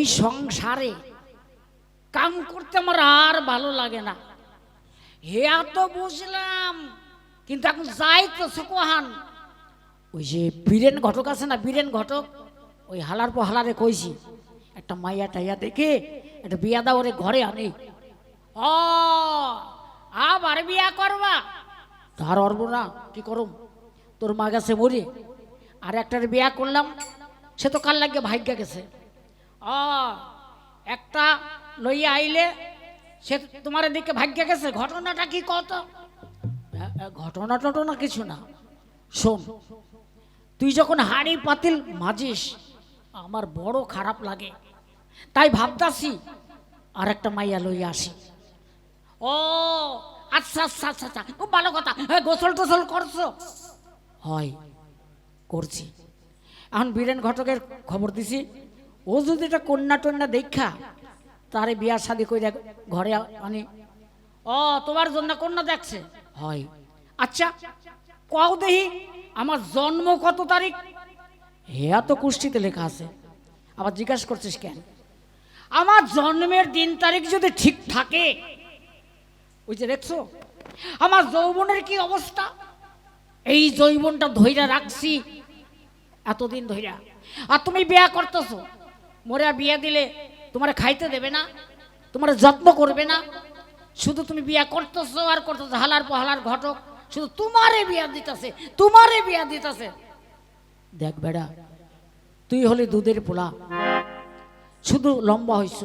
এই সংসারে কাম করতে আমার আর ভালো লাগে না। হে তো বুঝলাম, কিন্তু এখন যাই তো সুকোহান ওই যে বীরেন ঘটক আছে না, বীরেন ঘটক? ওই হালার পর হালারে কইছি, একটা মাইয়া টাইয়া দেখে একটা বিয়া দাও ওরে ঘরে আনে। ও, আবার বিয়া করবা? তার অর্ব না, কি করুম? তোর মা গেছে মরি আর একটার বিয়া করলাম, সে তো কাল লাগে ভাগ্যা গেছে। একটা লইয়া আইলে সে তোমার দিকে ভাগ্যে গেছে, ঘটনাটা কি কত ঘটনা টটনা কিছু না। শোন, তুই যখন হাড়ি পাতিল মাজিস, আমার বড় খারাপ লাগে। তাই ভাবতাছি আর একটা মাইয়া লইয়া আসি। ও আচ্ছা আচ্ছা আচ্ছা আচ্ছা খুব ভালো কথা। হ্যাঁ গোসল টোসল করছ? হয়, করছি। এখন বীরেন ঘটকের খবর দিছি। ও যদি এটা কন্যা টন্যা দেখা, তারে বিয়া শাদি করে ঘরে আনি ও তোমার জন্য কন্যা দেখছে? হয়। আচ্ছা কও দেহি, আমার জন্ম কত তারিখ? হেয়া তো কুষ্টিতে লেখা আছে। আবার জিজ্ঞাসা করছিস কেন? আমার জন্মের দিন তারিখ যদি ঠিক থাকে, ওই যে দেখছ, আমার যৌবনের কি অবস্থা? এই যৌবনটা ধৈরা রাখছি, এতদিন ধৈরা আর তুমি বিয়া করতেছো মোরে বিয়া দিলে তোমার খাইতে দেবে না, তোমার যত্ন করবে না। শুধু তুমি বিয়া করতেছো আর করতেছো, হালার পহালার ঘটক। শুধু তোমারে বিয়া দিতেছে, তোমারে বিয়া দিতেছে। দেখ বেড়া, তুই হলে দুধের পোলা, শুধু লম্বা হইছ।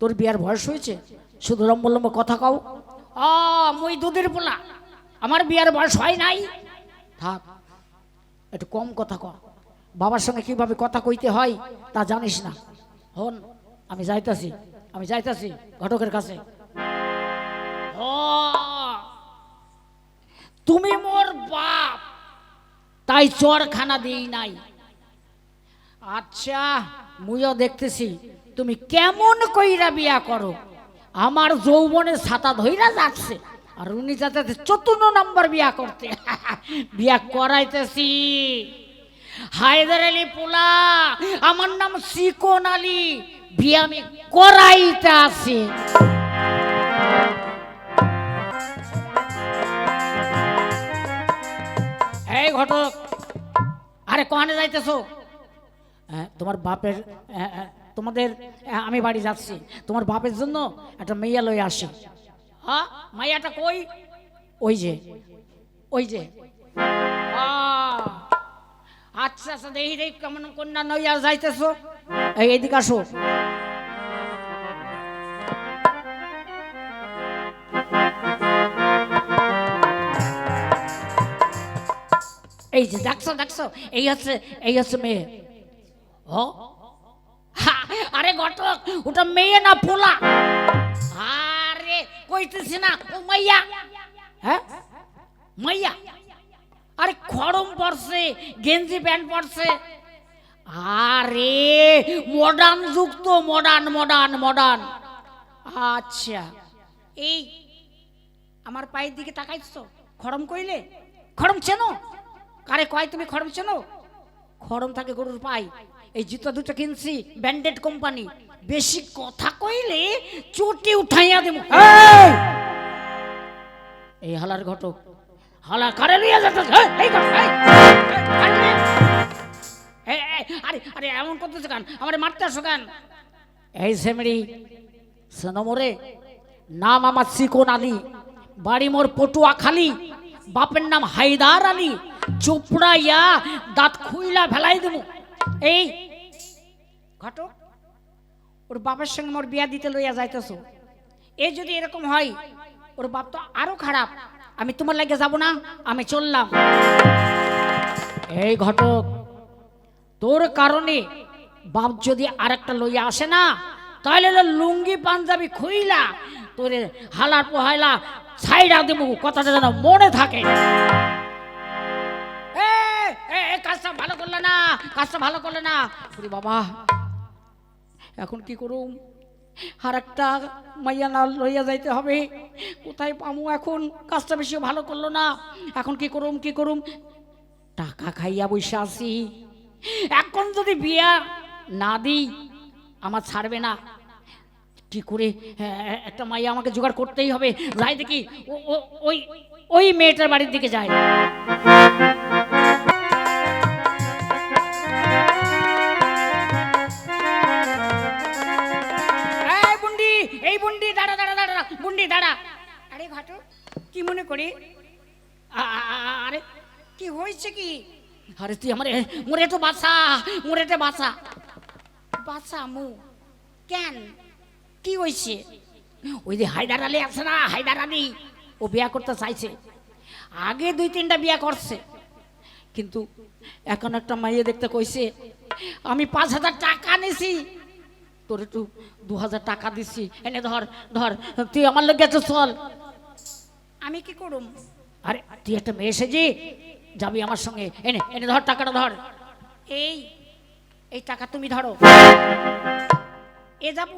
তোর বিয়ার বয়স হয়েছে, শুধু লম্বা লম্বা কথা কও। আ, মুই দুধের পোলা, আমার বিয়ার বয়স হয় নাই। থাক, একটু কম কথা ক বাবার সঙ্গে কীভাবে কথা কইতে হয় তা জানিস না। হন আমি যাইতাছি আমি যাইতাছি ঘটকের কাছে। ও, তুমি মোর বাপ তাই চর খানা দিই নাই। আচ্ছা মুইও দেখতেছি তুমি কেমন কইরা বিয়া করো? আমার যৌবনে ছাতা ধইরা যাচ্ছে আর উনি যাতে চতুর্থ নম্বর বিয়া করতে। বিয়া করাইতেছি। হায়দার আলী পোলা আমার নাম সিকন আলী। বিয়া আমি করাইতে আছি। এই ঘটক আরে কহানে যাইতেছো? হ্যাঁ, তোমার বাপের হ্যাঁ, হ্যাঁ, তোমাদের আমি বাড়ি যাচ্ছি। তোমার বাপের জন্য একটা মেয়া লয়ে আসি। হ্যাঁ মাইয়াটা কই? ওই যে ওই যে। আহ, আচ্ছা আচ্ছা দেখি দেখি, কেমন কন্যা নইয়া যাইতেছো। এই এদিকে আসো। এই যে, দেখছ দেখছ, এই হচ্ছে এই হচ্ছে মেয়ে। ও? আরে ঘটক ওটা মেয়ে না পোলা? আরে, কইতেছি না, ও মাইয়া। হ্যাঁ? মাইয়া? আরে খড়ম পড়ছে গেঞ্জি প্যান্ট পড়ছে আরে মডার্ন যুগ তো মডার্ন মডার্ন মডার্ন আচ্ছা এই আমার পায়ের দিকে তাকাইছো? খড়ম কইলে? খড়ম চেনো? কারে কয় তুমি খড়ম চেনো? খড়ম থাকে গরুর পাই এই জুতা দুটো কিনছি ব্যান্ডেড কোম্পানি। বেশি কথা কইলে চোটে উঠাইয়া দেব। এই! এই হালার ঘটক। হালা কারে লিয়ে যেতে? এই আরে! আরে, এমন করতেছে কেন? আমারে মারতে আসো কেন? এই সেমড়ি সোনমরে নাম আমার সিকোন আলী, বাড়ি মোর পটুয়া খালি, বাপের নাম হায়দার আলী চোপড়াইয়া দাঁত খুইলা ফেলাই দেবো এই ঘটক ওর বাবার সঙ্গে মোর বিয়া দিতে লইয়া যাইতেছ। এই যদি এরকম হয়, ওর বাপ তো আরও খারাপ। আমি তোমার লাগে যাব না, আমি চললাম। এই ঘটক, তোর কারণে বাপ যদি আরেকটা লইয়া আসে না, তাহলে হলো লুঙ্গি পাঞ্জাবি খুইলা, তোরে হালার পোহাইলা ছাইড়া দেবো, কথাটা যেন মনে থাকে। কাজটা ভালো করলে না, কাজটা ভালো করলে না। বাবা, এখন কি করুম? আর একটা মাইয়া না লইয়া যাইতে হবে। কোথায় পামু এখন? কাজটা বেশি ভালো করল না। এখন কি করুম কি করুম? টাকা খাইয়া বসে আছি। এখন যদি বিয়া না দিই আমার ছাড়বে না। কি করে হ্যাঁ, একটা মাইয়া আমাকে জোগাড় করতেই হবে। যাই দেখি ওই ওই মেয়েটার বাড়ির দিকে যায়। দাঁড়া। আরে ঘাটো কি মনে করি? আরে। কি হয়েছে কি? আরে তুই আমার মোরে তো বাসা মোরে তো বাসা বাসা মু। কেন? কি হয়েছে? ওই যে হায়দার আলী আছে না হায়দার আলী ও বিয়া করতে চাইছে। আগে দুই তিনটা বিয়া করছে। কিন্তু এখন একটা মাইয়ে দেখতে কইছে আমি পাঁচ হাজার টাকা নিছি। তোর একটু দু হাজার টাকা দিছি। এনে ধর ধর তুই আমার লোক গেছে চল। আমি কি করুম? আরে তুই একটা মেয়ে এসেছি যাবি আমার সঙ্গে। এনে এনে ধর টাকাটা ধর। এই এই টাকা তুমি ধরো। এ যাব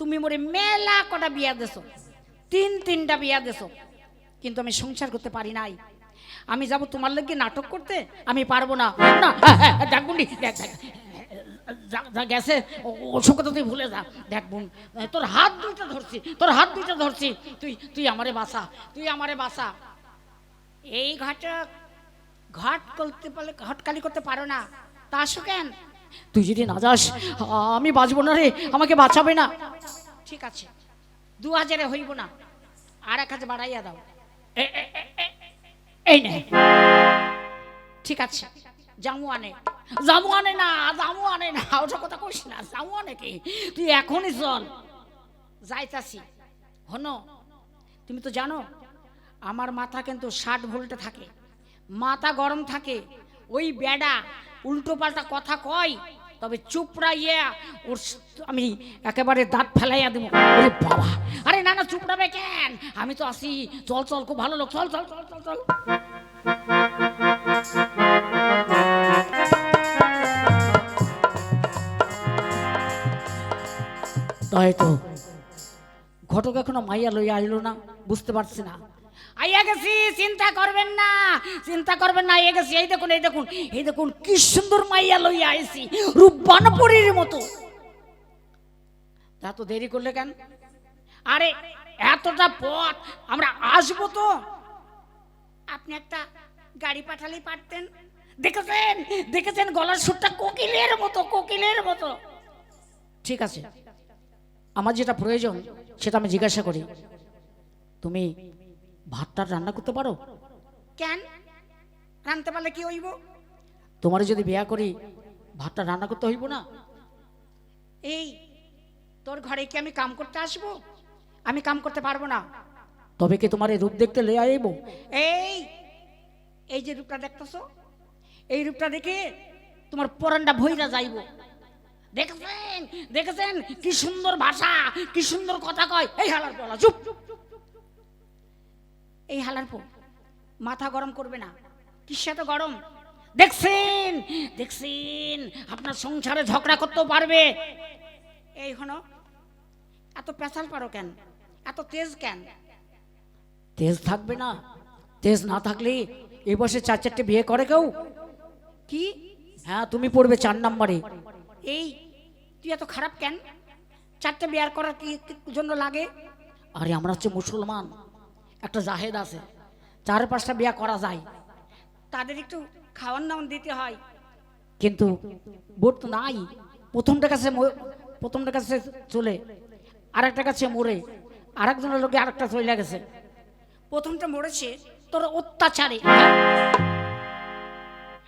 তুমি মোরে মেলা কটা বিয়া দেছো তিন তিনটা বিয়া দেছো কিন্তু আমি সংসার করতে পারি নাই। আমি যাব তোমার লোককে নাটক করতে আমি পারব না। না হ্যাঁ, হ্যাঁ, দেখ দেখ। যা গেছে ওসব কথা তুই ভুলে যা। দেখ বোন তোর হাত দুইটা ধরছি, তোর হাত দুইটা ধরছি। তুই তুই আমারে বাসা তুই আমারে বাসা এই ঘাটক, ঘাট করতে পারলে, ঘটকালি করতে পারো না। তা আসো কেন? তুই যদি না যাস, আমি বাঁচবো না রে, আমাকে বাঁচাবে না। ঠিক আছে, দু হাজারে হইব না, আর এক হাজার বাড়াইয়া দাও। এই নে। ঠিক আছে। জামু আনে জামু আনে না জামু আনে না, ওটা কথা কইস না জামু আনে তুই এখনই চল। যাইতাছি। হনো, তুমি তো জানো, আমার মাথা কিন্তু ষাট ভোল্টে থাকে। মাথা গরম থাকে, ওই বেডা উল্টো পাল্টা কথা কয়, তবে চুপড়া ইয়া ওর আমি একেবারে দাঁত ফেলাইয়া দেবো। ওরে বাবা! আরে না না চুপড়াবে কেন? আমি তো আসি চল চল, খুব ভালো লোক, চল চল চল চল চল। তাই তো ঘটক এখনও মাইয়া লইয়া আইলো না, বুঝতে পারছি না। আইয়া গেছি, চিন্তা করবেন না, চিন্তা করবেন না, আইয়া গেছি, এই দেখুন এই দেখুন এই দেখুন, কি সুন্দর মাইয়া লইয়া আইছি রূপবানপুরীর মতো। তা তো দেরি করলে কেন? আরে, এতটা পথ, আমরা আসব তো। আপনি একটা গাড়ি পাঠালেই পারতেন। দেখেছেন? দেখেছেন গলার সুরটা কোকিলের মতো কোকিলের মতো। ঠিক আছে আমার যেটা প্রয়োজন সেটা আমি জিজ্ঞাসা করি। তুমি ভাতটা রান্না করতে পারো? কেন? রান্নতে পারলে কি হইব? তোমার যদি বিয়া করি ভাতটা রান্না করতে হইব না? এই তোর ঘরে কি আমি কাম করতে আসব? আমি কাম করতে পারব না। তবে কি তোমার এই রূপ দেখতে লে আইব? এই এই যে রূপটা দেখতেছো এই রূপটা দেখে তোমার পরানটা ভইরা যাইব। দেখেছেন? দেখেছেন? কি সুন্দর ভাষা, কি সুন্দর কথা কয়। এই হালার পলা, চুপ। এই হালার পো, মাথা গরম করবে না। কিসে তো গরম? দেখছেন? দেখছেন? আপনার সংসারে ঝগড়া করতেও পারবে। এই হনো, এত পেশাল পারো কেন? এত তেজ কেন? তেজ থাকবে না। তেজ না থাকলে এই বসে চার চারটে বিয়ে করে কেউ? কি? হ্যাঁ তুমি পড়বে চার নম্বরে। এই তুই এত খারাপ কেন? চারটে বিয়ার করার কি জন্য লাগে? আরে আমরা হচ্ছে মুসলমান। একটা জাহেদ আছে। চার পাঁচটা বিয়া করা যায়। তাদের একটু খাওয়ান দাওয়ান দিতে হয়। কিন্তু বোট তো নাই। প্রথমটা কাছে প্রথমটা কাছে চলে। আরেকটা কাছে মরে। আরেকজনের লোকে আরেকটা চলে গেছে। প্রথমটা মরেছে তোর অত্যাচারে।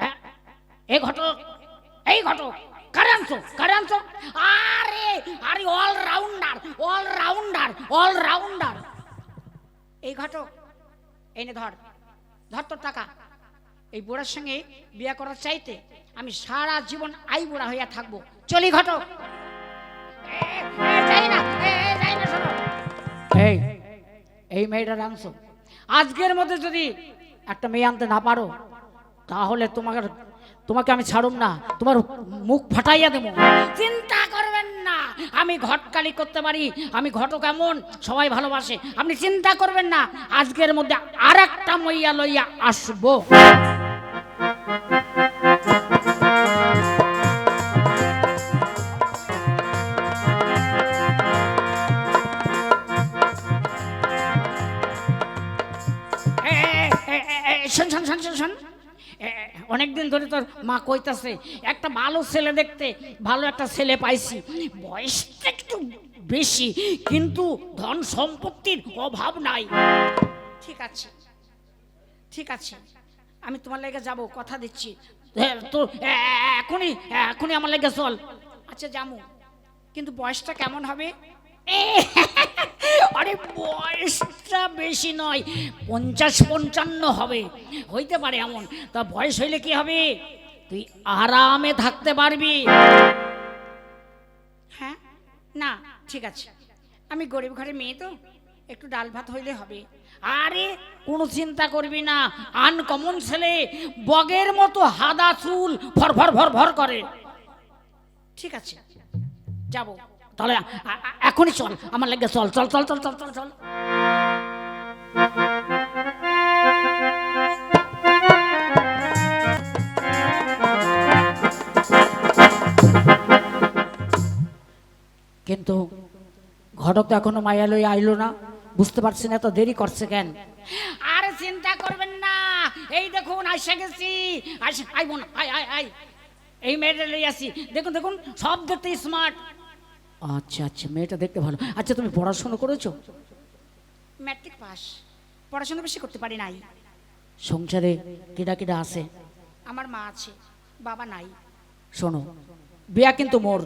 হ্যাঁ? এই ঘটক। এই ঘটক। কারে আনছো কারে আনছো আরে আরে all rounder all rounder all rounder এই ঘটক এনে ধর ধর তোর টাকা। এই বুড়ার সঙ্গে বিয়ে করার চাইতে আমি সারা জীবন আই বুড়া হইয়া থাকব। চলি ঘটক। এই এই মেয়েটা আনছো আজকের মধ্যে যদি একটা মেয়ে আনতে না পারো, তাহলে তোমাকে তোমাকে আমি ছাড়ুম না, তোমার মুখ ফাটাইয়া দেব। চিন্তা করবেন না, আমি ঘটকালি করতে পারি, আমি ঘট কেমন সবাই ভালোবাসে। আপনি চিন্তা করবেন না, আজকের মধ্যে আর একটা মইয়া লইয়া আসব। শোন শোন শোন শোন শোন। অনেকদিন ধরে তোর মা কইতাছে একটা ভালো ছেলে দেখতে ভালো একটা ছেলে পাইছি। বয়সটা একটু বেশি কিন্তু ধন সম্পত্তির অভাব নাই। ঠিক আছে ঠিক আছে আমি তোমার লেগে যাব কথা দিচ্ছি। তো এখনই এখনই আমার লেগে চল। আচ্ছা যামু। কিন্তু বয়সটা কেমন হবে? আরে বয়সটা বেশি নয় পঞ্চাশ পঞ্চান্ন হবে। হইতে পারে এমন তা বয়স হইলে কি হবে? তুই আরামে থাকতে পারবি। হ্যাঁ না ঠিক আছে। আমি গরিব ঘরে মেয়ে তো একটু ডাল ভাত হইলে হবে। আরে কোনো চিন্তা করবি না আনকমন ছেলে বগের মতো হাদা চুল ভর ভর ভর ভর করে। ঠিক আছে যাব। তাহলে এখনই চল, আমার লাগে চল চল চল চল চল চল চল। কিন্তু ঘটক তো এখনও মায়া লই আইলো না, বুঝতে পারছি না এত দেরি করছে কেন। আরে চিন্তা করবেন না, এই দেখুন, আইসা গেছি। আইসা আই বোন আই আই আই এই মেয়েটা লই আসি। দেখুন দেখুন, সব দেখতে স্মার্ট আচ্ছা আচ্ছা মেয়েটা দেখতে ভালো। আচ্ছা তুমি পড়াশোনা করেছ? Matric pass. পড়াশোনা বেশি করতে পারি নাই। সংসারে কিডা কিডা আছে? আমার মা আছে বাবা নাই। শোনো বিয়া কিন্তু মোর।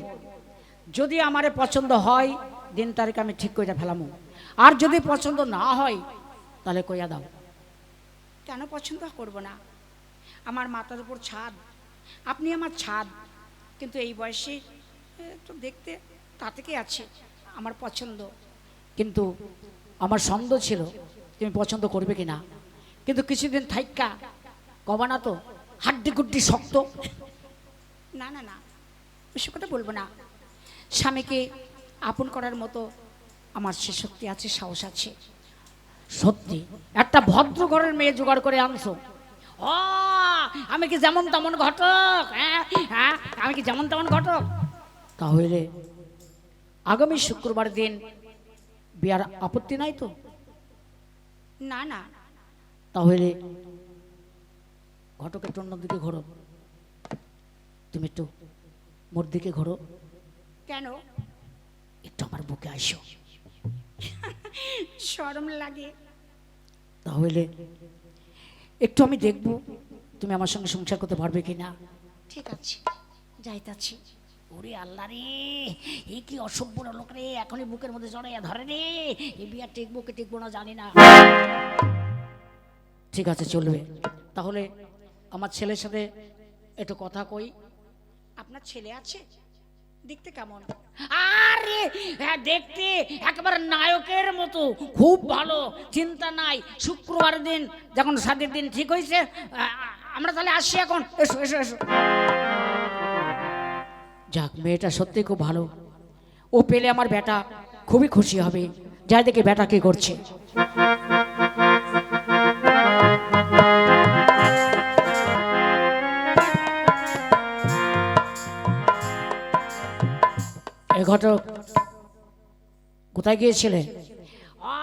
যদি আমারে পছন্দ হয় দিন তারিখ আমি ঠিক করে ফেলামু। আর যদি পছন্দ না হয় তাহলে কইয়া দাও। কেন পছন্দ করব না? আমার মাথার উপর ছাদ। আপনি আমার ছাদ। কিন্তু এই বয়সে তো দেখতে তা থেকে আছে? আমার পছন্দ। কিন্তু আমার সন্দেহ ছিল তুমি পছন্দ করবে কি না কিন্তু কিছুদিন থাইকা কবা না তো হাড্ডি গুড্ডি শক্ত। না না না ওসব কথা বলব না। স্বামীকে আপন করার মতো আমার সে শক্তি আছে সাহস আছে। সত্যি একটা ভদ্র ঘরের মেয়ে জোগাড় করে আনছো। ও আমি কি যেমন তেমন ঘটক হ্যাঁ হ্যাঁ আমি কি যেমন তেমন ঘটক? তাহলে আগামী শুক্রবার দিন বিয়ার আপত্তি নাই তো? না না। তাহলে ঘটকের একটু অন্যদিকে ঘোরো। তুমি একটু মোর দিকে ঘোরো। কেন? একটু আমার বুকে আসো শরম লাগে। তাহলে একটু আমি দেখব তুমি আমার সঙ্গে সংসার করতে পারবে কি না ঠিক আছে যাইতাছি। ওরে আল্লাহ রে এই কি অসভ্য লোক রে এখনই বুকের মধ্যে জড়াইয়া ধরে রে এই বিয়া টেকবো কি টেকবো না জানি না। ঠিক আছে চলবে। তাহলে আমার ছেলের সাথে একটু কথা কই। আপনার ছেলে আছে? দেখতে কেমন? আরে হ্যাঁ দেখতে একবার নায়কের মতো খুব ভালো চিন্তা নাই। শুক্রবার দিন যখন সাতের দিন ঠিক হয়েছে আমরা তাহলে আসি এখন। এসো এসো এসো। যাক মেয়েটা সত্যি খুব ভালো। ও পেলে আমার বেটা খুবই খুশি হবে। যাই দেখে বেটা কি করছে। এ ঘটক কোথায় গিয়েছিলে? আ,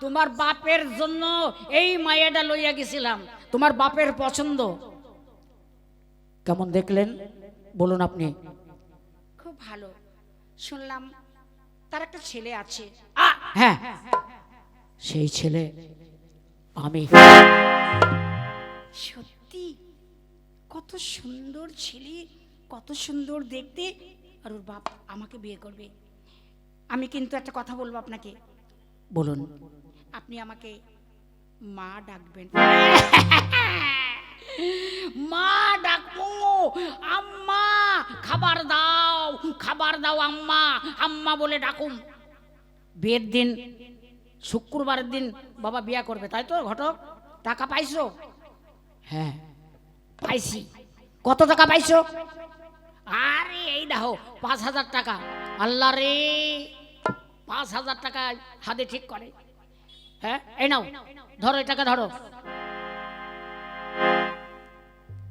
তোমার বাপের জন্য এই মায়াটা লইয়া গেছিলাম। তোমার বাপের পছন্দ। কেমন দেখলেন? বলুন আপনি। ভালো। শুনলাম তার একটা ছেলে আছে। হ্যাঁ। সেই ছেলে আমি। সত্যি? কত সুন্দর ছেলে কত সুন্দর দেখতে। আর ওর বাপ আমাকে বিয়ে করবে। আমি কিন্তু একটা কথা বলব আপনাকে। বলুন। আপনি আমাকে মা ডাকবেন। মা ডাকবো। আম্মা, খাবার দাও খাবার দাও আম্মা আম্মা বলে ডাকুম বিয়ের দিন, শুক্রবারের দিন বাবা বিয়া করবে, তাই তো ঘটক? টাকা পাইছো? হ্যাঁ পাইছি। কত টাকা পাইছো? আরে, এই দেখো, পাঁচ হাজার টাকা। আল্লাহ রে, পাঁচ হাজার টাকা হাতে ঠিক করে। হ্যাঁ এই নাও, ধরো, এই টাকা ধরো।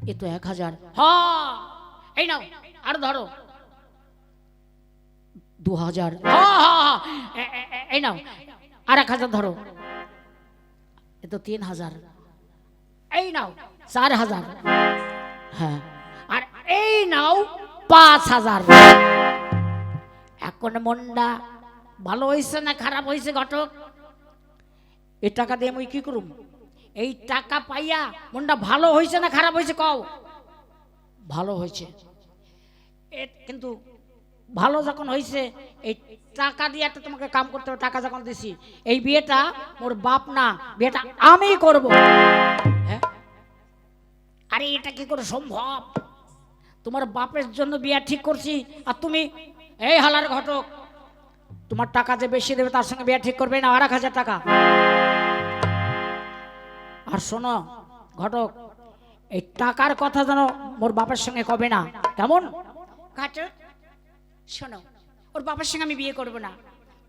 এ তো এক হাজার। এই নাও আর ধরো। দু হাজার। এই নাও আর এক হাজার ধরো। এ তো তিন হাজার। এই নাও চার হাজার। হ্যাঁ। আর এই নাও পাঁচ হাজার। এখন মনটা ভালো হয়েছে না খারাপ হয়েছে ঘটক? এ টাকা দিয়ে আমি কি করুম? এই টাকা পাইয়া মনটা ভালো হয়েছে না খারাপ হয়েছে কও? ভালো হয়েছে কিন্তু ভালো যখন হয়েছে এই টাকা দিয়ে একটা তোমাকে কাম করতে হবে, টাকা যখন দিছি, এই বিয়েটা মোর বাপ না, বিয়েটা আমি করব। হ্যাঁ? আরে এটা কি করে সম্ভব? তোমার বাপের জন্য বিয়ে ঠিক করছি, আর তুমি, এই হালার ঘটক, তোমার টাকা যে বেশি দেবে তার সঙ্গে বিয়ে ঠিক করবে না আর এক হাজার টাকা। আর শোনো, ঘটক, এই টাকার কথা যেন মোর বাপের সঙ্গে কবে না, কেমন? ঘটক, শোনো, ওর বাবার সঙ্গে আমি বিয়ে করব না।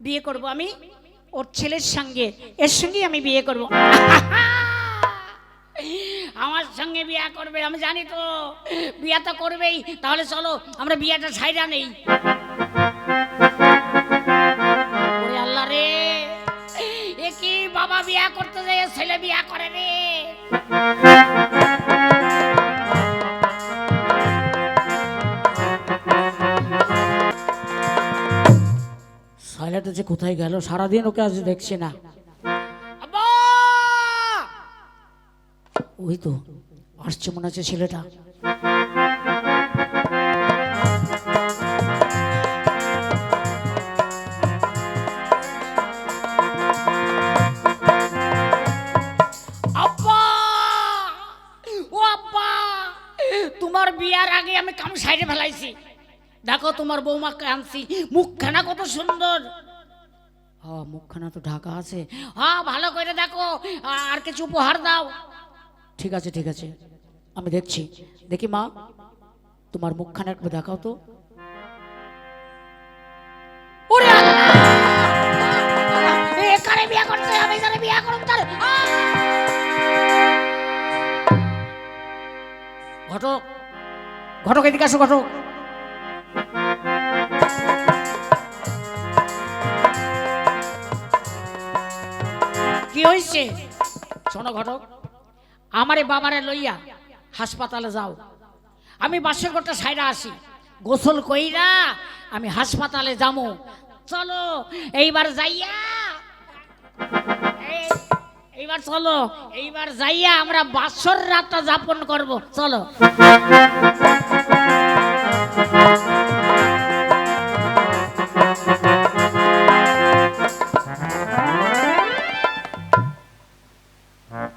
বিয়ে করব আমি ওর ছেলের সঙ্গে, এর সঙ্গেই আমি বিয়ে করব। আমার সঙ্গে বিয়ে করবে, আমি জানি তো, বিয়ে তো করবেই, তাহলে চলো, আমরা বিয়েটা ছাইরা নেই। বিয়া করতে যায় ছেলে বিয়া করে রে। সাইলাটা যে কোথায় গেল? সারাদিন ওকে আজ দেখছি না। ওই তো আসছে মনে হচ্ছে ছেলেটা। দেখো তোমার বৌমাকে আনছি মুখখানা কত সুন্দর। হ্যাঁ মুখখানা তো ঢাকা আছে। হ্যাঁ ভালো করে দেখো। আর কিছু উপহার দাও। ঠিক আছে ঠিক আছে। আমি দেখছি। দেখি মা, তোমার মুখখানা একটু দেখাও তো। বিয়ে করতে হবে? বিয়ে করুন তার ঘটক ঘটক, এদিকে আসো ঘটক। কি হয়েছে? শোনো ঘটক, আমারে বাবারে লইয়া হাসপাতালে যাও। আমি বাসের ঘরটা সাইডা আসি। গোসল কইরা আমি হাসপাতালে যামু। চলো, এইবার যাইয়া এইবার চলো, এইবার যাইয়া আমরা বাসর রাতটা যাপন করব। চলো।